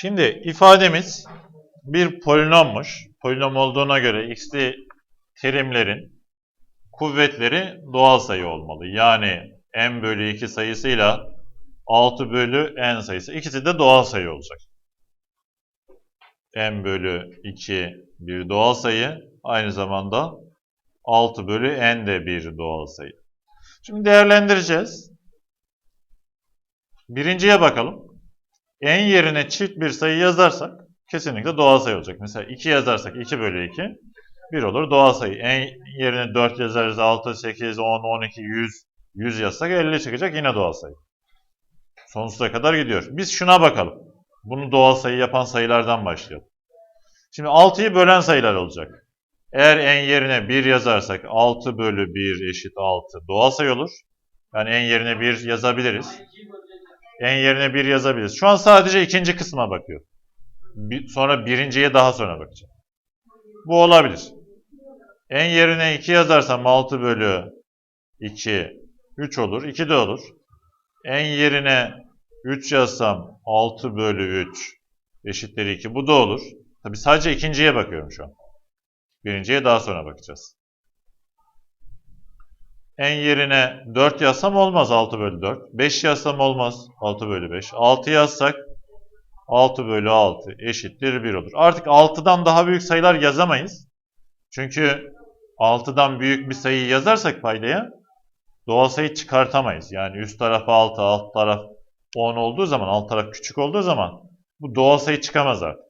Şimdi ifademiz bir polinommuş. Polinom olduğuna göre x'li terimlerin kuvvetleri doğal sayı olmalı. Yani n bölü 2 sayısıyla 6 bölü n sayısı. İkisi de doğal sayı olacak. n bölü 2 bir doğal sayı. Aynı zamanda 6 bölü n de bir doğal sayı. Şimdi değerlendireceğiz. Birinciye bakalım. N yerine çift bir sayı yazarsak kesinlikle doğal sayı olacak. Mesela 2 yazarsak 2 bölü 2 1 olur doğal sayı. n yerine 4 yazarız 6, 8, 10, 12, 100, 100 yazsak 50 çıkacak yine doğal sayı. Sonsuza kadar gidiyor. Biz şuna bakalım. Bunu doğal sayı yapan sayılardan başlayalım. Şimdi 6'yı bölen sayılar olacak. Eğer n yerine 1 yazarsak 6 bölü 1 eşit 6 doğal sayı olur. Yani n yerine 1 yazabiliriz. N yerine 1 yazabiliriz. Şu an sadece ikinci kısma bakıyor. Bir, sonra birinciye daha sonra bakacağım. Bu olabilir. n yerine 2 yazarsam 6 bölü 2 3 olur. 2 de olur. n yerine 3 yazsam 6 bölü 3 eşittir 2. Bu da olur. Tabi sadece ikinciye bakıyorum şu an. Birinciye daha sonra bakacağız. N yerine 4 yazsam olmaz 6 bölü 4. 5 yazsam olmaz 6 bölü 5. 6 yazsak 6 bölü 6 eşittir 1 olur. Artık 6'dan daha büyük sayılar yazamayız. Çünkü 6'dan büyük bir sayı yazarsak paydaya doğal sayı çıkartamayız. Yani üst taraf 6, alt taraf 10 olduğu zaman, alt taraf küçük olduğu zaman bu doğal sayı çıkamaz artık.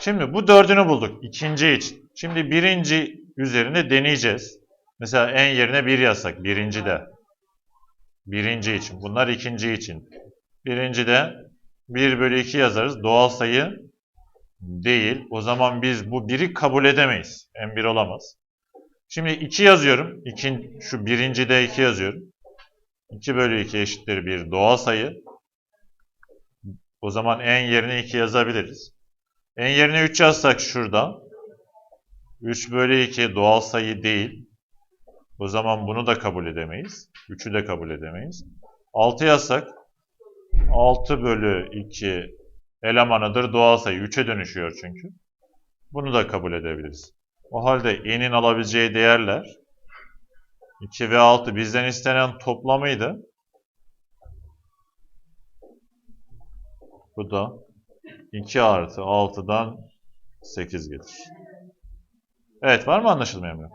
Şimdi bu dördünü bulduk ikinci için. Şimdi birinci üzerinde deneyeceğiz. Mesela en yerine 1 yazsak birinci de. Birinci için. Bunlar ikinci için. Birinci de 1 bölü 2 yazarız. Doğal sayı değil. O zaman biz bu 1'i kabul edemeyiz. En 1 olamaz. Şimdi 2 yazıyorum. İkin, şu birinci de 2 yazıyorum. 2 bölü 2 eşittir bir doğal sayı. O zaman en yerine 2 yazabiliriz. En yerine 3 yazsak şurada. 3 bölü 2 doğal sayı değil. O zaman bunu da kabul edemeyiz. 3'ü de kabul edemeyiz. 6 yazsak 6 bölü 2 elemanıdır doğal sayı. 3'e dönüşüyor çünkü. Bunu da kabul edebiliriz. O halde n'in alabileceği değerler 2 ve 6 bizden istenen toplamıydı. Bu da 2 artı 6'dan 8 gelir. Evet var mı anlaşılmayan mı?